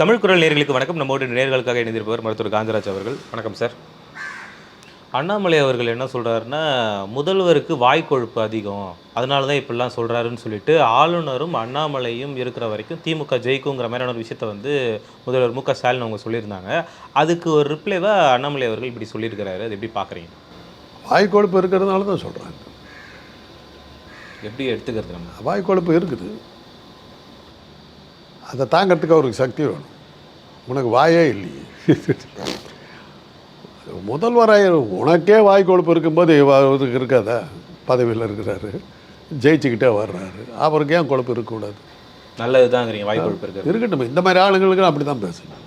தமிழ் குரல் நேர்களுக்கு வணக்கம். நம்மோடு நேர்களுக்காக இணைந்திருப்பவர் மருத்துவர் காந்தராஜ் அவர்கள். வணக்கம் சார். அண்ணாமலை அவர்கள் என்ன சொல்றாருன்னா முதல்வருக்கு வாய் கொழுப்பு அதிகம். அதனால தான் இப்படிலாம் சொல்றாருன்னு சொல்லிட்டு ஆளுநரும் அண்ணாமலையும் இருக்கிற வரைக்கும் திமுக ஜெயிக்குங்கிற மாதிரியான ஒரு விஷயத்த வந்து முதல்வர் மு க ஸ்டாலின் அவங்க சொல்லியிருந்தாங்க. அதுக்கு ஒரு ரிப்ளைவா அண்ணாமலை அவர்கள் இப்படி சொல்லியிருக்கிறாரு. அது எப்படி பார்க்குறீங்க? வாய் கொழுப்பு இருக்கிறதுனால தான் சொல்கிறாங்க எப்படி எடுத்துக்கிறது நம்ம? வாய் கொழுப்பு இருக்குது. அதை தாங்கிறதுக்கு அவருக்கு சக்தி வேணும். உனக்கு வாயே இல்லையே. முதல்வராக உனக்கே வாய் கொழுப்பு இருக்கும்போது இவருக்கு இருக்காதா? பதவியில் இருக்கிறாரு. ஜெயிச்சுக்கிட்டே வர்றாரு. அவருக்கு ஏன் கொழுப்பு இருக்கக்கூடாது? நல்லதுதாங்கிறீங்க வாய் கொழுப்பு இருக்கட்டும். இந்த மாதிரி ஆளுங்களுக்கு அப்படி தான் பேசணும்.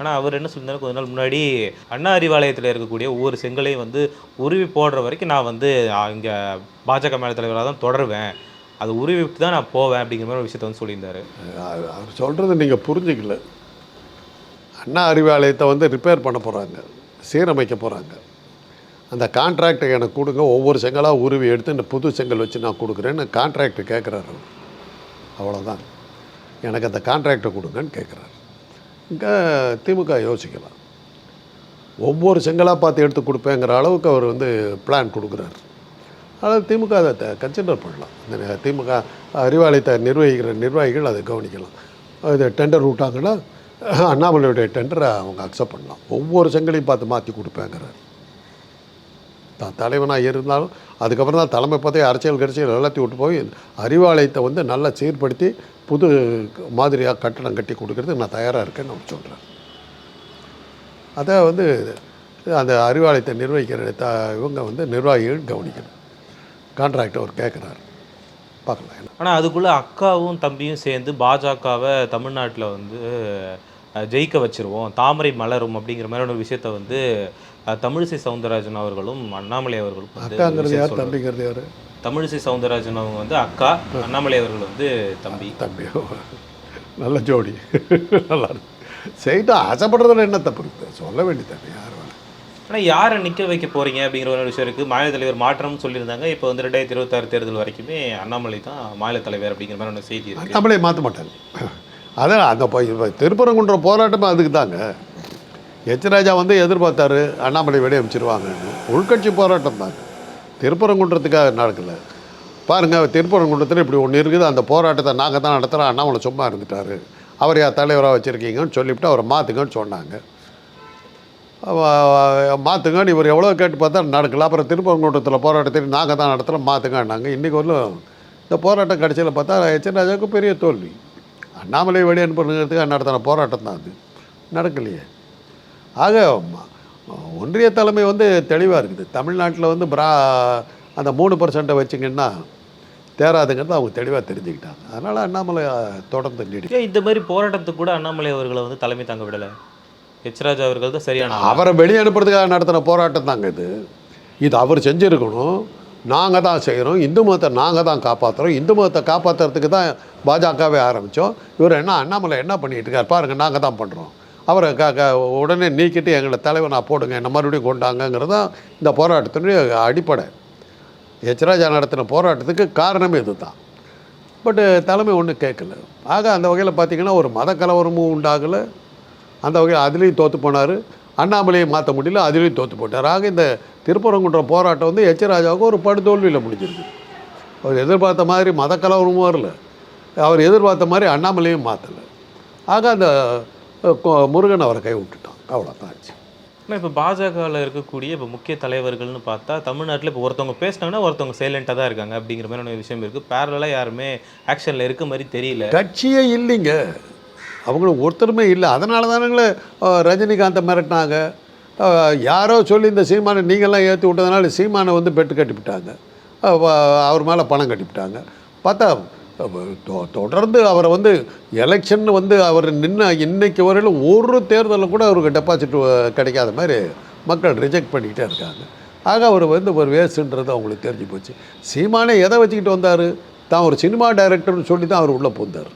ஆனால் அவர் என்ன சொல்லியிருந்தாரு? கொஞ்ச நாள் முன்னாடி அண்ணா அறிவாலயத்தில் இருக்கக்கூடிய ஒவ்வொரு செங்கலையும் வந்து உருவி போடுற வரைக்கும் நான் வந்து இங்கே பாஜக மேல தலைவராக தான் தொடருவேன். அது உருவி விட்டு தான் நான் போவேன் அப்படிங்கிற மாதிரி ஒரு விஷயத்த வந்து சொல்லியிருந்தாரு. அவர் சொல்கிறது சொல்கிறத நீங்கள் புரிஞ்சுக்கல. அண்ணா அறிவாலயத்தை வந்து ரிப்பேர் பண்ண போகிறாங்க சீரமைக்க போகிறாங்க அந்த கான்ட்ராக்டை எனக்கு கொடுங்க ஒவ்வொரு செங்கலாக உருவி எடுத்து இந்த புது செங்கல் வச்சு நான் கொடுக்குறேன்னு கான்ட்ராக்ட் கேட்குறாரு அவ்வளோதான் எனக்கு அந்த கான்ட்ராக்டை கொடுங்கன்னு கேட்குறாரு இங்கே திமுக யோசிக்கலாம். ஒவ்வொரு செங்கலாக பார்த்து எடுத்து கொடுப்பேங்கிற அளவுக்கு அவர் வந்து பிளான் கொடுக்குறாரு. அதாவது திமுக அதை கன்சிடர் பண்ணலாம். இந்த திமுக அறிவாலயத்தை நிர்வகிக்கிற நிர்வாகிகள் அதை கவனிக்கலாம். இது டெண்டர் விட்டாங்கன்னா அண்ணாமலையுடைய டெண்டரை அவங்க அக்செப்ட் பண்ணலாம். ஒவ்வொரு செங்கலையும் பார்த்து மாற்றி கொடுப்பேங்கிறார். தான் தலைவனாக இருந்தாலும் அதுக்கப்புறம் தான் தலைமை பதவி அரசியல் கட்சிகள் எல்லாத்தையும் விட்டு போய் அறிவாலயத்தை வந்து நல்லா சீர்படுத்தி புது மாதிரியாக கட்டணம் கட்டி கொடுக்கறதுக்கு நான் தயாராக இருக்கேன்னு அவர் சொல்கிறேன் அதை வந்து அந்த அறிவாலயத்தை நிர்வகிக்கிற த இவங்க வந்து நிர்வாகிகள் கவனிக்கணும். கான்ட்ராக்ட் அவர் கேட்குறாரு பார்க்கலாம் ஆனால் அதுக்குள்ளே அக்காவும் தம்பியும் சேர்ந்து பாஜகவை தமிழ்நாட்டில் வந்து ஜெயிக்க வச்சிருவோம் தாமரை மலரும் அப்படிங்கிற மாதிரியான ஒரு விஷயத்த வந்து தமிழிசை சவுந்தரராஜன் அவர்களும் அண்ணாமலை அவர்களும் அக்காங்கிறது யார். தம்பிங்கிறது யார்? தமிழிசை சவுந்தரராஜன் அவங்க வந்து அக்கா அண்ணாமலை அவர்கள் வந்து தம்பி. தம்பி நல்ல ஜோடி. நல்லா இருக்கு. செய்யிட்டு ஆசைப்படுறதுல என்ன தப்பு இருக்குது சொல்ல வேண்டியது யார்? வேணும் ஆனால் யாரை நிற்க வைக்க போகிறீங்க அப்படிங்கிற ஒரு விஷயம் இருக்குது மாநில தலைவர் மாற்றம்னு சொல்லியிருந்தாங்க. இப்போ வந்து ரெண்டாயிரத்தி இருபத்தாறு தேர்தல் வரைக்குமே அண்ணாமலை தான் மாநில தலைவர் அப்படிங்கிற மாதிரி ஒன்று செய்தி இருக்கு. மாற்ற மாட்டாங்க அதான் அந்த திருப்பரங்குன்ற போராட்டமே அதுக்கு தாங்க. எச்ராஜா வந்து எதிர்பார்த்தாரு அண்ணாமலை வெளியே அமைச்சிருவாங்கன்னு. உள்கட்சி போராட்டம் தாங்க திருப்பரங்குன்றத்துக்காக நடக்கல. பாருங்கள் திருப்பரங்குன்றத்தில் இப்படி ஒன்று இருக்குது. அந்த போராட்டத்தை நாங்கள் தான் நடத்துகிறோம் அண்ணாமலை சும்மா இருந்துட்டாரு. அவர் யார் தலைவராக வச்சுருக்கீங்கன்னு சொல்லிவிட்டு அவரை மாற்றுங்கன்னு சொன்னாங்க. மாற்றுங்கன்னு இவர் எவ்வளோ கேட்டு பார்த்தா நடக்கல. அப்புறம் திருப்பரங்குன்றத்தில் போராட்டத்தில் நாங்கள் தான் நடத்துகிறோம் மாற்றுங்கன்னாங்க இன்றைக்கி வரலும் இந்த போராட்டம் கடைசியில் பார்த்தா எச் ராஜாவுக்கு பெரிய தோல்வி. அண்ணாமலை வெளியே அனுப்புறதுக்கு நடத்தின போராட்டம் தான் அது. நடக்கலையே. ஆக ஒன்றிய தலைமை வந்து தெளிவாக இருக்குது. தமிழ்நாட்டில் வந்து பிரா அந்த மூணு பர்சன்ட்டை வச்சிங்கன்னா தேராதுங்கிறது அவங்க தெளிவாக தெரிஞ்சுக்கிட்டாங்க. அதனால் அண்ணாமலை தொடர்ந்து நீடி இந்த மாதிரி போராட்டத்துக்கு கூட அண்ணாமலை அவர்களை வந்து தலைமை தாங்க விடலை? ஹெச்ராஜ் அவர்கள் தான் சரியான அவரை வெளியே அனுப்புறதுக்காக நடத்தின போராட்டம் தாங்க இது. இது அவர் செஞ்சுருக்கணும். நாங்கள் தான் செய்கிறோம் இந்து மதத்தை நாங்கள் தான் காப்பாற்றுறோம் இந்து மதத்தை காப்பாற்றுறதுக்கு தான் பாஜகவே ஆரம்பித்தோம் இவர் என்ன அண்ணாமலை என்ன பண்ணிகிட்டு இருக்கார்? பாருங்கள் நாங்கள் தான் பண்ணுறோம் அவரை க க உடனே நீக்கிட்டு எங்களை தலைவனா போடுங்க என்ன மறுபடியும் கொண்டாங்கங்கிறது தான் இந்த போராட்டத்தினுடைய அடிப்படை. ஹெச்ராஜா நடத்தின போராட்டத்துக்கு காரணமே இது தான் பட்டு தலைமை ஒன்றும் கேட்கல. ஆக அந்த வகையில் பார்த்தீங்கன்னா ஒரு மத கலவரமும் உண்டாகலை. அந்த வகையில் அதுலேயும் தோற்று போனார். அண்ணாமலையை மாற்ற முடியல அதுலேயும் தோற்று போட்டார். ஆக இந்த திருப்பரங்குன்றம் போராட்டம் வந்து எச். ராஜாவுக்கு ஒரு படுதோல்வியில் முடிஞ்சிருக்கு. அவர் எதிர்பார்த்த மாதிரி மத கலவரமும் வரல. அவர் எதிர்பார்த்த மாதிரி அண்ணாமலையும் மாற்றலை ஆக அந்த முருகன் அவரை கை விட்டுட்டான். அவ்வளோதான் ஆச்சு. இப்போ பாஜகவில் இருக்கக்கூடிய இப்போ முக்கிய தலைவர்கள்னு பார்த்தா தமிழ்நாட்டில் இப்போ ஒருத்தவங்க பேசினாங்கன்னா ஒருத்தவங்க சைலண்டாக தான் இருக்காங்க அப்படிங்கிற மாதிரி விஷயம் இருக்குது பேரலாக யாருமே ஆக்ஷனில் இருக்க மாதிரி தெரியல. கட்சியே இல்லைங்க. அவங்களுக்கு ஒருத்தருமே இல்லை. அதனால தானுங்களே ரஜினிகாந்தை மிரட்டினாங்க. யாரோ சொல்லி இந்த சீமானை நீங்கள்லாம் ஏற்றி விட்டதுனால சீமானை வந்து பெட்டு கட்டிவிட்டாங்க அவர் மேலே பணம் கட்டிவிட்டாங்க பார்த்தா தொ- தொடர்ந்து அவரை வந்து எலெக்ஷன் வந்து அவர் நின்று இன்னைக்கு வரையிலும் ஒரு தேர்தலில் கூட அவருக்கு டெபாசிட் கிடைக்காத மாதிரி மக்கள் ரிஜெக்ட் பண்ணிக்கிட்டே இருக்காங்க. ஆக அவர் வந்து ஒரு வேஸ்ட்டுன்றது அவங்களுக்கு தெரிஞ்சு போச்சு. சீமானே எதை வச்சுக்கிட்டு வந்தார்? தான் ஒரு சினிமா டைரக்டர்னு சொல்லி தான் அவர் உள்ளே பூந்தார்.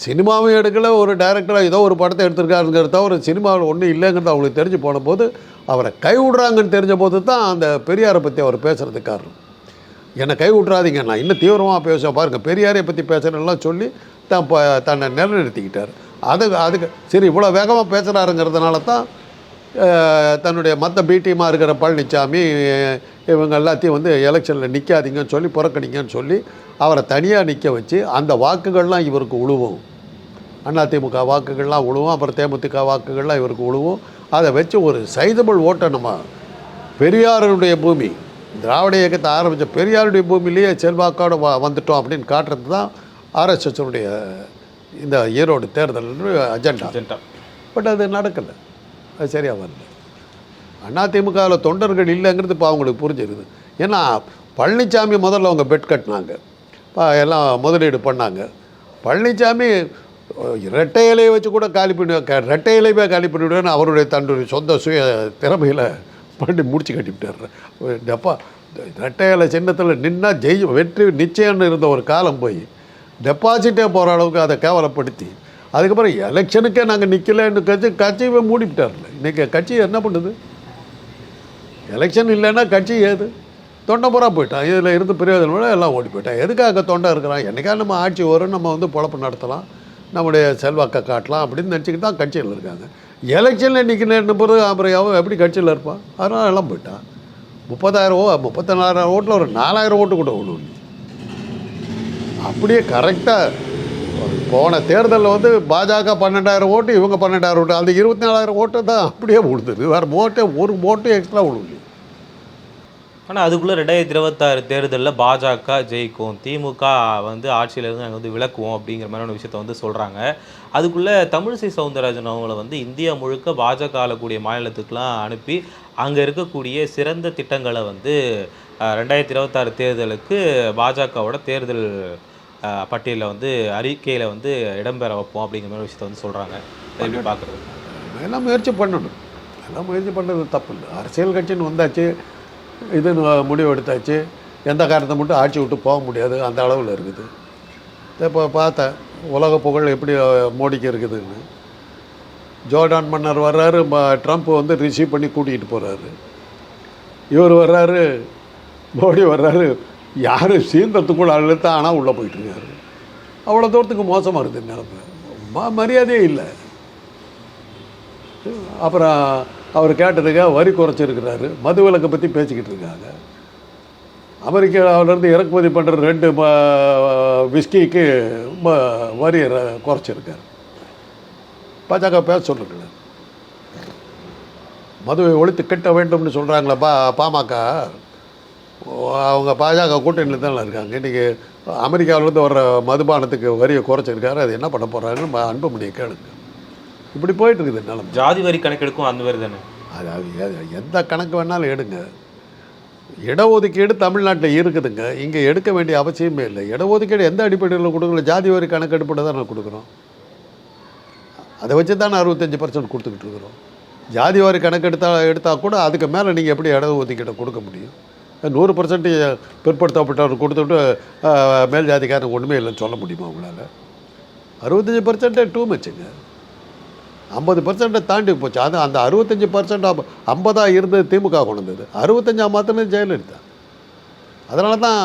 சினிமாவும் எடுக்கல ஒரு டைரக்டராக ஏதோ ஒரு படத்தை எடுத்திருக்காருங்கிறத தவிர சினிமாவில் ஒன்றும் இல்லைங்கிறது அவங்களுக்கு தெரிஞ்சு போன போது அவரை கைவிடுறாங்கன்னு தெரிஞ்ச போது தான் அந்த பெரியாரை பற்றி அவர் பேசுறதுக்கு காரணம். என்னை கை விட்றாதீங்க நான் இன்னும் தீவிரமாக பேசுவேன். பாருங்கள் பெரியாரை பற்றி பேசுகிறேன்லாம் சொல்லி தான் இப்போ தன்னை நிலைநிறுத்திக்கிட்டார். அது அதுக்கு சரி இவ்வளோ வேகமாக பேசுகிறாருங்கிறதுனால தான் தன்னுடைய மற்ற பிடிஎம்மாக இருக்கிற பழனிசாமி இவங்க எல்லாத்தையும் வந்து எலெக்ஷனில் நிற்காதீங்கன்னு சொல்லி புறக்கணிங்கன்னு சொல்லி அவரை தனியாக நிற்க வச்சு அந்த வாக்குகள்லாம் இவருக்கு உழுவும். அதிமுக வாக்குகள்லாம் உழுவும் அப்புறம் தேமுதிக வாக்குகள்லாம் இவருக்கு உழுவும். அதை வச்சு ஒரு சைதபிள் ஓட்டை நம்ம பெரியாருடைய பூமி திராவிட இயக்கத்தை ஆரம்பித்த பெரியாருடைய பூமியிலேயே செல்வாக்கோடு வந்துட்டோம் அப்படின்னு காட்டுறது தான் ஆர்எஸ்எஸ்னுடைய இந்த ஈரோடு தேர்தல் அஜெண்டா அஜெண்டா பட் அது நடக்கலை. அது சரியாக வரல. அதிமுகவில் தொண்டர்கள் இல்லைங்கிறது இப்போ அவங்களுக்கு புரிஞ்சிருக்குது ஏன்னா பழனிசாமி முதல்ல அவங்க பெட் கட்டினாங்க. பா எல்லாம் முதலீடு பண்ணாங்க. பழனிசாமி இரட்டை இலையை வச்சு கூட காலி பண்ணி ரெட்டை இரட்டை இலையவே காலி பண்ணிவிடுவேன்னு அவருடைய தன்னுடைய சொந்த சுய திறமையில் பண்ணி முடிச்சு கட்டிவிட்டார். அப்பா இரட்டை இலை சின்னத்தில் நின்னா ஜெய் வெற்றி நிச்சயம்னு இருந்த ஒரு காலம் போய் டெபாசிட்டே போகிற அளவுக்கு அதை கேவலப்படுத்தி அதுக்கப்புறம் எலெக்ஷனுக்கே நாங்கள் நிற்கலன்னு கட்சி கட்சியை மூடிவிட்டார்ல. இன்றைக்கி கட்சி என்ன பண்ணுது? எலெக்ஷன் இல்லைன்னா கட்சி ஏது? தொண்டை பூரா போயிட்டான். இதில் இருந்து பிரயோஜனம் எல்லாம் ஓடி போயிட்டான். எதுக்காக தொண்டை இருக்கிறான்? என்றைக்காக நம்ம ஆட்சி வரும் நம்ம வந்து பொழப்பு நடத்தலாம் நம்முடைய செல்வாக்கை காட்டலாம் அப்படின்னு நினச்சிக்கிட்டு தான் கட்சியில் இருக்காங்க. எலெக்ஷனில் நிற்கணும் பிறகு அப்புறம் அவன் எப்படி கட்சியில் இருப்பான்? அதனால் எல்லாம் போயிட்டான். முப்பதாயிரம் முப்பத்தி நாலாயிரம் ஓட்டில் ஒரு நாலாயிரம் ஓட்டு கூட விடுவோம் அப்படியே கரெக்டாக போன தேர்தலில் வந்து பாஜக பன்னெண்டாயிரம் ஓட்டு இவங்க பன்னெண்டாயிரம் ஓட்டு. அந்த இருபத்தி நாலாயிரம் ஓட்டு தான் அப்படியே விழுந்தது வேறு ஓட்டே ஒரு ஓட்டு எக்ஸ்ட்ரா விழுந்து ஆனால் அதுக்குள்ளே ரெண்டாயிரத்தி இருபத்தாறு தேர்தலில் பாஜக ஜெயிக்கும். திமுக வந்து ஆட்சியிலேருந்து நாங்கள் வந்து விளக்குவோம் அப்படிங்கிற மாதிரியான விஷயத்த வந்து சொல்கிறாங்க அதுக்குள்ளே தமிழிசை சவுந்தரராஜன் அவங்கள வந்து இந்தியா முழுக்க பாஜக ஆளக்கூடிய மாநிலத்துக்கெலாம் அனுப்பி அங்கே இருக்கக்கூடிய சிறந்த திட்டங்களை வந்து ரெண்டாயிரத்தி இருபத்தாறு தேர்தலுக்கு பாஜகவோட தேர்தல் பட்டியலில் வந்து அறிக்கையில் வந்து இடம்பெற வைப்போம் அப்படிங்கிற மாதிரி விஷயத்த வந்து சொல்கிறாங்க எப்படி பார்க்குறது? எல்லாம் முயற்சி பண்ணணும். எல்லாம் முயற்சி பண்ணுறது தப்பு இல்லை. அரசியல் கட்சின்னு வந்தாச்சு இது முடிவு எடுத்தாச்சு எந்த காரணத்தை மட்டும் ஆட்சி விட்டு போக முடியாது அந்த அளவில் இருக்குது. இப்போ பார்த்தேன் உலக புகழ் எப்படி மோடிக்கு இருக்குதுன்னு. ஜோர்டான் மன்னர் வர்றாரு ம- ட்ரம்ப் வந்து ரிசீவ் பண்ணி கூட்டிகிட்டு போகிறாரு இவர் வர்றாரு மோடி வர்றாரு யாரும் சீந்தத்துக்குள்ள அழுத்த ஆனால் உள்ளே போயிட்டுருக்காரு அவ்வளோ தூரத்துக்கு மோசமாக இருக்குது நிலமை. ம மரியாதையே இல்லை. அப்புறம் அவர் கேட்டதுக்கு வரி குறைச்சிருக்கிறாரு. மது விலக்கை பற்றி பேசிக்கிட்டு இருக்காங்க. அமெரிக்காவிலேருந்து இறக்குமதி பண்ணுற ரெண்டு விஸ்கிக்கு ம வரி குறைச்சிருக்காரு. பாஜக பேச சொல்லுங்களேன். மதுவை ஒழித்து கட்ட வேண்டும்னு சொல்கிறாங்களே பா பாமக. அவங்க பாஜக கூட்டணியில் தானே இருக்காங்க. இன்றைக்கி அமெரிக்காவிலேருந்து வர்ற மதுபானத்துக்கு வரியை குறைச்சிருக்காரு. அது என்ன பண்ண போகிறாங்கன்னு அன்புமணியை கேளுங்க. இப்படி போயிட்டு இருக்குது நிலமை. ஜாதி வரி கணக்கெடுக்கும் அந்த மாதிரி தானே? அதாவது எந்த கணக்கு வேணாலும் எடுங்க. இடஒதுக்கீடு தமிழ்நாட்டில் இருக்குதுங்க. இங்கே எடுக்க வேண்டிய அவசியமே இல்லை. இடஒதுக்கீடு எந்த அடிப்படையில் கொடுக்கல ஜாதி வரி கணக்கெடுப்பட தான் நான் கொடுக்குறோம். அதை வச்சு தான் அறுபத்தஞ்சி பர்சன்ட் கொடுத்துக்கிட்டு இருக்கிறோம். ஜாதி வாரி கணக்கெடுத்தா எடுத்தால் கூட அதுக்கு மேலே நீங்கள் எப்படி இட ஒதுக்கீட்டை கொடுக்க முடியும்? நூறு பர்சன்ட் பிற்படுத்தப்பட்டவர் கொடுத்துட்டு மேல் ஜாதிக்காரன் ஒன்றுமே இல்லைன்னு சொல்ல முடியுமா உங்களால்? அறுபத்தஞ்சி பர்சன்டே டூ மச்சுங்க ஐம்பது பர்சன்ட்டை தாண்டி போச்சு. அது அந்த அறுபத்தஞ்சி பர்சன்ட் ஐம்பதாக இருந்தது திமுக கொண்டு வந்தது. அறுபத்தஞ்சா மாத்திரம் ஜெயலலிதா அதனால தான்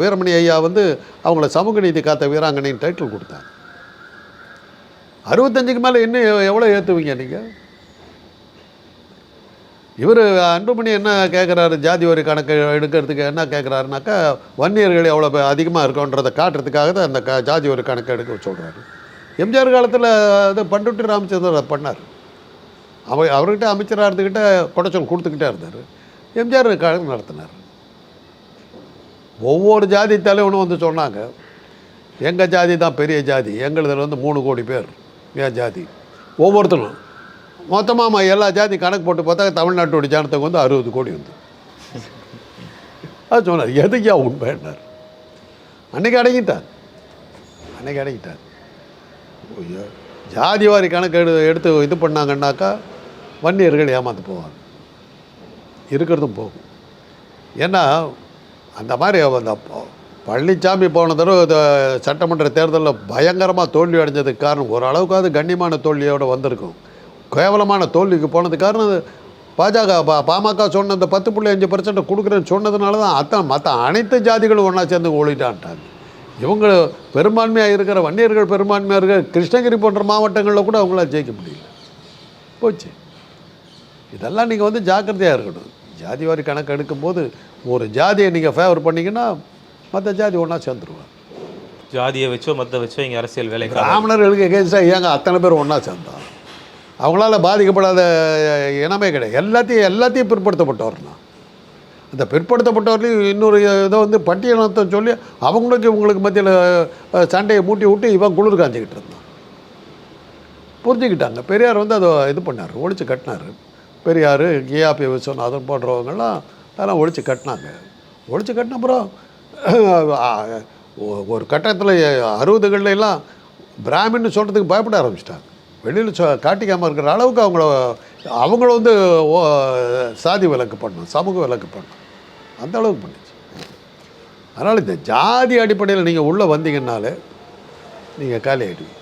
வீரமணி ஐயா வந்து அவங்கள சமூக நீதி காத்த வீராங்கனைன்னு டைட்டில் கொடுத்தாங்க. அறுபத்தஞ்சுக்கு மேலே இன்னும் எவ்வளோ ஏற்றுவீங்க நீங்கள் இவர் அன்புமணி என்ன கேட்குறாரு ஜாதி வரி கணக்கு எடுக்கிறதுக்கு என்ன கேட்குறாருனாக்கா வன்னியர்கள் எவ்வளோ அதிகமாக இருக்கோன்றதை காட்டுறதுக்காக தான் அந்த க ஜாதி வரி கணக்கு எடுக்க சொல்கிறாரு எம்ஜிஆர் காலத்தில் அது பண்டுட்டி ராமச்சந்திரன் அதை பண்ணார். அவ அவர்கிட்ட அமைச்சராக இருந்துக்கிட்ட குடைச்சல் கொடுத்துக்கிட்டே இருந்தார். எம்ஜிஆர் கழகம் நடத்தினார். ஒவ்வொரு ஜாதி தலைவனும் வந்து சொன்னாங்க எங்கள் ஜாதி தான் பெரிய ஜாதி. எங்களுதில் வந்து மூணு கோடி பேர் என் ஜாதி. ஒவ்வொருத்தரும் மொத்தமாக எல்லா ஜாதி கணக்கு போட்டு பார்த்தா தமிழ்நாட்டோட ஜனத்துக்கு வந்து அறுபது கோடி வந்து. அது சொன்னார் எதுக்கியா உண்மைன்னார்? அன்னைக்கு அடங்கிட்டார். அன்னைக்கு அடங்கிட்டார். ஐயோ, ஜாதி வாரி கணக்கு எடு எடுத்து இது பண்ணாங்கன்னாக்கா வன்னியர்கள் ஏமாந்து போவாங்க. இருக்கிறதும் போகும். ஏன்னா அந்த மாதிரி அந்த பழனிசாமி போன தடவை சட்டமன்ற தேர்தலில் பயங்கரமாக தோல்வி அடைஞ்சதுக்கு காரணம் ஓரளவுக்காவது கண்ணியமான தோல்வியோடு வந்திருக்கும். கேவலமான தோல்விக்கு போனதுக்கு காரணம் பாஜக பா பாமக சொன்ன இந்த பத்து புள்ளி அஞ்சு பர்சன்ட் கொடுக்குறேன்னு சொன்னதுனால தான் அத்தனை மற்ற அனைத்து ஜாதிகளும் ஒன்றா சேர்ந்து ஓடிட்டான்ட்டாங்க. இவங்க பெரும்பான்மையாக இருக்கிற வன்னியர்கள் பெரும்பான்மையாக இருக்கிற கிருஷ்ணகிரி போன்ற மாவட்டங்களில் கூட அவங்களால ஜெயிக்க முடியல. போச்சு. இதெல்லாம் நீங்கள் வந்து ஜாக்கிரதையாக இருக்கணும். ஜாதி வாரி கணக்கு எடுக்கும்போது ஒரு ஜாதியை நீங்கள் ஃபேவர் பண்ணீங்கன்னா மற்ற ஜாதி ஒன்றா சேர்ந்துருவாங்க. ஜாதியை வச்சோ மத்த வச்சோ இங்கே அரசியல் வேலைக்கு பிராமணர்களுக்கு எகேன்ஸ்டாக ஏங்க அத்தனை பேர் ஒன்றா சேர்ந்தான் அவங்களால பாதிக்கப்படாத இனமே கிடையாது. எல்லாத்தையும் எல்லாத்தையும் பிற்படுத்தப்பட்டவர்னா. அந்த பிற்படுத்தப்பட்டவர்களையும் இன்னொரு இதை வந்து பட்டியலத்தை சொல்லி அவங்களுக்கு இவங்களுக்கு மத்தியில் சண்டையை மூட்டி விட்டு இவன் குளிர் காஞ்சிக்கிட்டு இருந்தான். புரிஞ்சுக்கிட்டாங்க. பெரியார் வந்து அதை இது பண்ணார் ஒழிச்சு கட்டினார். பெரியார் கியாபி விஸ்வநாதன் போன்றவங்கெல்லாம் அதெல்லாம் ஒழிச்சு கட்டினாங்க. ஒழிச்சு கட்டின அப்புறம் ஒ- ஒரு கட்டத்தில் அறுபதுகள்லாம் பிராமின்னு சொல்கிறதுக்கு பயப்பட ஆரம்பிச்சிட்டாங்க. வெளியில் சொ காட்டிக்காமல் இருக்கிற அளவுக்கு அவங்கள அவங்கள வந்து ஓ- சாதி விலக்கு பண்ணணும் சமூக விலக்கு பண்ணணும். அந்த அளவுக்கு பண்ணுச்சு. அதனால் இந்த ஜாதி அடிப்படையில் நீங்கள் உள்ளே வந்தீங்கன்னாலே நீங்கள் காலி ஆகிடுவீங்க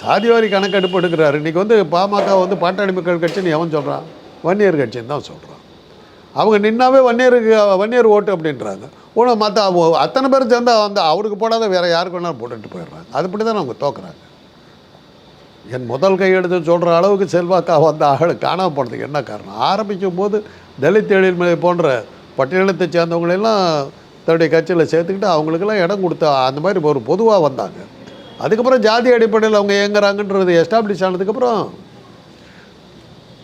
சாதிவாரி கணக்கெடுப்பு எடுக்கிறாரு. இன்றைக்கி வந்து பாமக வந்து பாட்டாளி மக்கள் கட்சின்னு எவன் சொல்கிறான் வன்னியர் கட்சின்னு தான் சொல்கிறான் அவங்க நின்னாவே வன்னியருக்கு வன்னியர் ஓட்டு அப்படின்றாங்க. ஒன்று மற்ற அத்தனை பேர் சேர்ந்தா வந்து அவருக்கு போடாத வேறு யாருக்கு வேணாலும் போட்டுட்டு போயிடுறாங்க. அதுபடி தான் அவங்க தோக்குறாங்க. என் முதல் கையெழுத்து சொல்கிற அளவுக்கு செல்வாக்காக வந்த ஆள் காணாமல் போனதுக்கு என்ன காரணம்? ஆரம்பிக்கும் போது தலித் எழில்மலை போன்ற பட்டியலத்தை சேர்ந்தவங்களெல்லாம் தன்னுடைய கட்சியில் சேர்த்துக்கிட்டு அவங்களுக்கெல்லாம் இடம் கொடுத்தா அந்த மாதிரி ஒரு பொதுவாக வந்தாங்க. அதுக்கப்புறம் ஜாதி அடிப்படையில் அவங்க இயங்குறாங்கன்றது எஸ்டாப்ளிஷ் ஆனதுக்கப்புறம்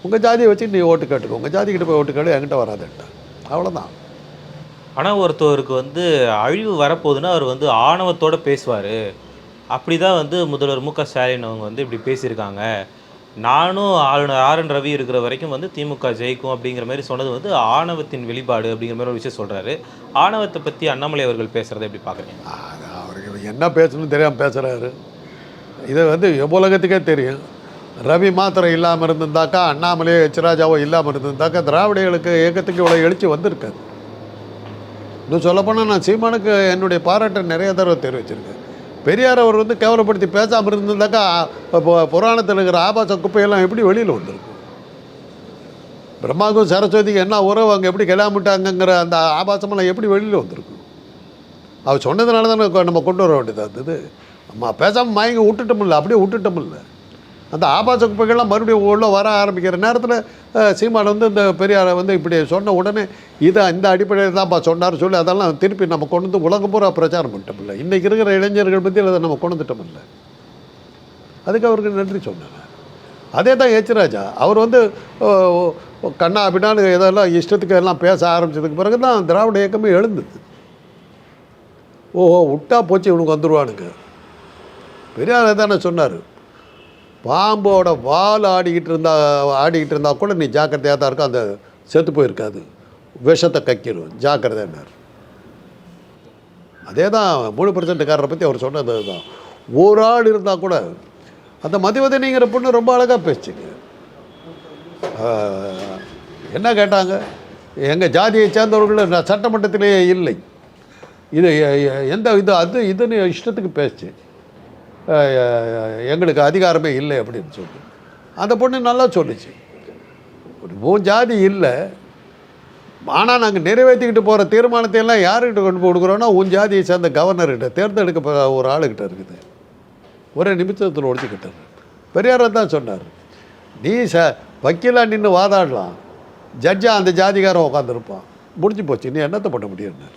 உங்கள் ஜாதியை வச்சு நீ ஓட்டு கேட்டுக்கோ. உங்கள் ஜாதிக்கிட்ட போய் ஓட்டு கேட்டு என்கிட்ட வராதுன்ட்டு. அவ்வளோதான் ஆனால் ஒருத்தவருக்கு வந்து அழிவு வரப்போகுதுன்னா அவர் வந்து ஆணவத்தோடு பேசுவார். அப்படி தான் வந்து முதல்வர் மு க ஸ்டாலின் அவங்க வந்து இப்படி பேசியிருக்காங்க. நானும் ஆளுநர் ஆர் என் ரவி இருக்கிற வரைக்கும் வந்து திமுக ஜெயிக்கும் அப்படிங்கிற மாதிரி சொன்னது வந்து ஆணவத்தின் வெளிப்பாடு அப்படிங்கிற மாதிரி ஒரு விஷயம் சொல்கிறாரு ஆணவத்தை பற்றி அண்ணாமலை அவர்கள் பேசுகிறத எப்படி பார்க்குறீங்க அவருக்கு என்ன பேசணும்னு தெரியாமல் பேசுகிறாரு இது வந்து உலகத்துக்கே தெரியும். ரவி மாத்திரம் இல்லாமல் இருந்திருந்தாக்கா அண்ணாமலையோ எச்ராஜாவோ இல்லாமல் இருந்திருந்தாக்கா திராவிடர்களுக்கு இயக்கத்துக்கு இவ்வளோ எழுச்சி வந்திருக்காது. இன்னும் சொல்லப்போனால் நான் சீமானுக்கு என்னுடைய பாராட்டை நிறைய தடவை தெரிவிச்சிருக்கேன். பெரியார் அவர் வந்து கேவலப்படுத்தி பேசாமல் இருந்திருந்தாக்கா இப்போ புராணத்தில் இருக்கிற ஆபாச குப்பையெல்லாம் எப்படி வெளியில் வந்திருக்கும்? பிரம்மாவுக்கும் சரஸ்வதிக்கு என்ன உறவு அங்கே எப்படி கிளம்பிட்டாங்கங்கிற அந்த ஆபாசமெல்லாம் எப்படி வெளியில் வந்திருக்கும்? அவர் சொன்னதுனால தானே நம்ம கொண்டு வர வேண்டியதாக இருந்தது? நம்ம பேசாமல் மயங்கி விட்டுட்டோமில்ல அப்படியே விட்டுட்டோமில்ல அந்த ஆபாச குப்பைகள்லாம் மறுபடியும் உள்ளே வர ஆரம்பிக்கிற நேரத்தில் சீமான் வந்து இந்த பெரியாரை வந்து இப்படி சொன்ன உடனே இதை இந்த அடிப்படையில் தான்ப்பா சொன்னார் சொல்லி அதெல்லாம் திருப்பி நம்ம கொண்டு வந்து உலகம் பூரா பிரச்சாரம் பண்ணிட்டோம் இல்லை. இன்றைக்கி இருக்கிற இளைஞர்கள் பற்றி அதை நம்ம கொண்டு இல்லை. அதுக்கு அவருக்கு நன்றி சொன்னாங்க. அதே தான் எச் அவர் வந்து கண்ணா அப்படின்னான்னு இதெல்லாம் இஷ்டத்துக்கு எல்லாம் பேச ஆரம்பிச்சதுக்கு பிறகு தான் திராவிட இயக்கமே எழுந்தது. ஓஹோ விட்டா போச்சு இவனுக்கு வந்துடுவானுங்க பெரியார் தானே சொன்னார். பாம்போட வால் ஆடிக்கிட்டு இருந்தா ஆடிக்கிட்டு இருந்தால் கூட நீ ஜாக்கிரதையாக தான் இருக்கும் அந்த செத்து போயிருக்காது. விஷத்தை கக்கிடும் ஜாக்கிரதைன்னார் அதே தான் மூணு பர்சன்ட்காரரை பற்றி அவர் சொன்னது அதுதான் ஒரு ஆள் இருந்தால் கூட அந்த மதிவதனிங்கிற பொண்ணு ரொம்ப அழகாக பேசுச்சுங்க. என்ன கேட்டாங்க? எங்கள் ஜாதியை சேர்ந்தவர்கள் நான் சட்டமன்றத்திலேயே இல்லை. இது எந்த இது அது இதுன்னு இஷ்டத்துக்கு பேசுச்சு. எங்களுக்கு அதிகாரமே இல்லை அப்படின்னு சொல்லி அந்த பொண்ணு நல்லா சொல்லுச்சு. உன் ஜாதி இல்லை. ஆனால் நாங்கள் நிறைவேற்றிக்கிட்டு போகிற தீர்மானத்தை எல்லாம் யாருக்கிட்ட கொண்டு கொடுக்குறோன்னா உன் ஜாதியை சேர்ந்த கவர்னர்கிட்ட தேர்ந்தெடுக்க ஒரு ஆளுக்கிட்ட இருக்குது. ஒரே நிமிஷத்தில் ஒழிச்சுக்கிட்டார். பெரியார் தான் சொன்னார். நீ ச வக்கீலாக நின்று வாதாடலாம். ஜட்ஜா அந்த ஜாதிகாரன் உட்காந்துருப்பான் முடிஞ்சு போச்சு. நீ என்னத்தை பண்ண முடியும்னார்.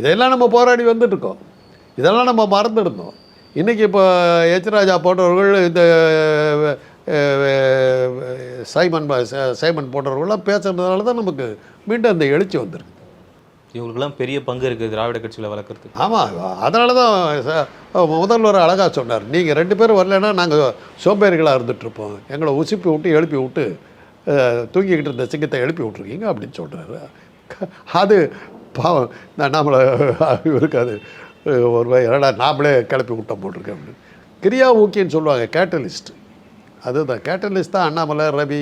இதெல்லாம் நம்ம போராடி வந்துட்டுருக்கோம் இதெல்லாம் நம்ம மறந்துருந்தோம் இன்றைக்கி இப்போ எச் ராஜா போன்றவர்கள் இந்த சைமன் சைமன் போன்றவர்கள்லாம் பேசுறதுனால தான் நமக்கு மீண்டும் அந்த எழுச்சி வந்திருக்கு. இவங்களுக்கெல்லாம் பெரிய பங்கு இருக்குது திராவிட கட்சியில் வளர்க்குறதுக்கு. ஆமாம் அதனால தான் முதல்வர் அழகாக சொன்னார் நீங்கள் ரெண்டு பேரும் வரலைன்னா நாங்கள் சோம்பேறிகளாக இருந்துகிட்ருப்போம் எங்களை உசுப்பி விட்டு எழுப்பி விட்டு தூங்கிக்கிட்டு இருந்த சிங்கத்தை எழுப்பி விட்ருக்கீங்க அப்படின்னு சொல்கிறாரு அது பாவம் நம்மளை அஹ், ஒரு என்னடா நாமளே கிளப்பி விட்டோம் போட்டிருக்கேன் அப்படின்னு. கிரியா ஊக்கின்னு சொல்லுவாங்க கேட்டலிஸ்ட். அதுதான் கேட்டலிஸ்ட் தான் அண்ணாமலை ரவி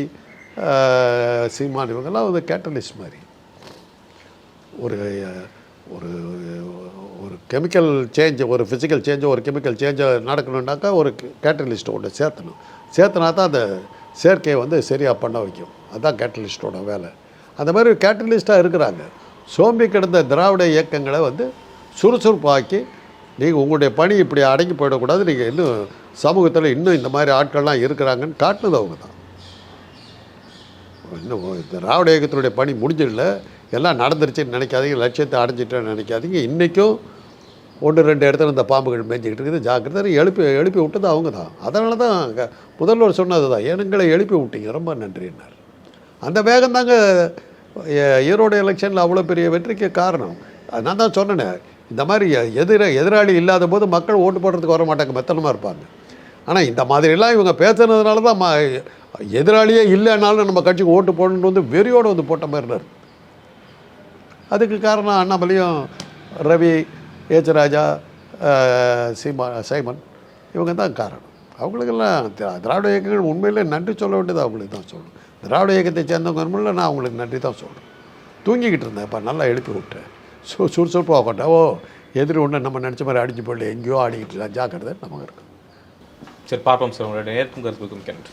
சீமான் இவங்கெல்லாம் வந்து கேட்டலிஸ்ட் மாதிரி. ஒரு ஒரு ஒரு கெமிக்கல் சேஞ்ச் ஒரு ஃபிசிக்கல் சேஞ்சோ ஒரு கெமிக்கல் சேஞ்சை நடக்கணுன்னாக்கா ஒரு கேட்டலிஸ்ட் ஒன்று சேர்த்தணும். சேர்த்தனா தான் அந்த சேர்க்கையை வந்து சரியாக பண்ண வைக்கும். அதுதான் கேட்டலிஸ்ட்டோட வேலை. அந்த மாதிரி கேட்டலிஸ்ட்டாக இருக்கிறாங்க. சோம்பி கிடந்த திராவிட இயக்கங்களை வந்து சுறுசுறுப்பாக்கி நீங்கள் உங்களுடைய பணி இப்படி அடங்கி போயிடக்கூடாது. நீங்கள் இன்னும் சமூகத்தில் இன்னும் இந்த மாதிரி ஆட்கள்லாம் இருக்கிறாங்கன்னு காட்டினது அவங்க தான். இன்னும் இந்த திராவிட இயக்கத்தினுடைய பணி முடிஞ்சிடல. எல்லாம் நடந்துருச்சுன்னு நினைக்காதீங்க. லட்சியத்தை அடைஞ்சிட்டேன்னு நினைக்காதீங்க. இன்றைக்கும் ஒன்று ரெண்டு இடத்துல இந்த பாம்புகள் மேய்ஞ்சிக்கிட்டு இருக்குது. ஜாக்கிரதை எழுப்பி எழுப்பி விட்டது அவங்க தான். அதனால தான் அங்கே முதல்வர் சொன்னது தான். ஏனுங்களை எழுப்பி விட்டீங்க. ரொம்ப நன்றின்னார் அந்த வேகம் தாங்க ஈரோடு எலெக்ஷனில் அவ்வளோ பெரிய வெற்றிக்கு காரணம். நான் தான் சொன்னேனே இந்த மாதிரி எதிர எதிராளி இல்லாத போது மக்கள் ஓட்டு போடுறதுக்கு வர மாட்டாங்க மெத்தனமாக இருப்பாங்க. ஆனால் இந்த மாதிரிலாம் இவங்க பேசுனதுனால தான் ம எதிராளியே இல்லைனாலும் நம்ம கட்சிக்கு ஓட்டு போடணுன்னு வந்து வெறியோடு வந்து போட்ட மாதிரினார் அதுக்கு காரணம் அண்ணாமலையும் ரவி ஏச் ராஜா சீமா சைமன் இவங்க தான் காரணம். அவங்களுக்கெல்லாம் திராவிட இயக்கங்கள் உண்மையிலே நன்றி சொல்ல வேண்டியது அவங்களுக்கு தான் சொல்லணும். திராவிட இயக்கத்தை சேர்ந்தவங்க நான் அவங்களுக்கு நன்றி தான் சொல்கிறேன் தூங்கிக்கிட்டு இருந்தேன் இப்போ நல்லா எழுப்பி விட்டேன். சு சுறுசுறுப்பாக உட்காண்டா ஓ எதிர் ஒன்று நம்ம நினச்ச மாதிரி அடிச்சு போடல எங்கேயோ ஆடிக்கிட்டு இருக்கலாம் ஜாக்கிரதை நமக்கு இருக்கும் சரி பார்ப்போம் சார். உங்களுடைய நேர்க்கும் கருத்துக்கும் கேட்டு